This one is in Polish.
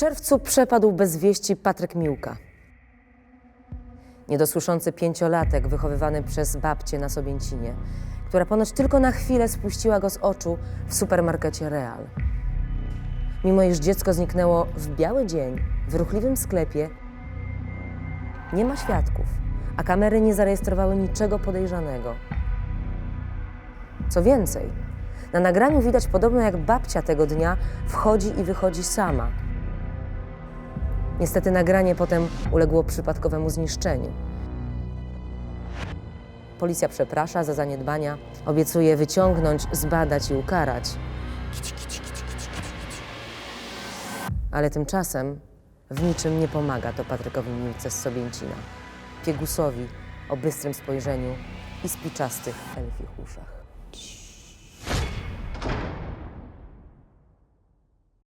czerwcu przepadł bez wieści Patryk Miłka. Niedosłyszący pięciolatek wychowywany przez babcię na Sobięcinie, która ponoć tylko na chwilę spuściła go z oczu w supermarkecie Real. Mimo iż dziecko zniknęło w biały dzień w ruchliwym sklepie, nie ma świadków, a kamery nie zarejestrowały niczego podejrzanego. Co więcej, na nagraniu widać podobno jak babcia tego dnia wchodzi i wychodzi sama. Niestety nagranie potem uległo przypadkowemu zniszczeniu. Policja przeprasza za zaniedbania, obiecuje wyciągnąć, zbadać i ukarać. Ale tymczasem w niczym nie pomaga to Patrykowi Miłce z Sobięcina, piegusowi o bystrym spojrzeniu i spiczastych elfich uszach.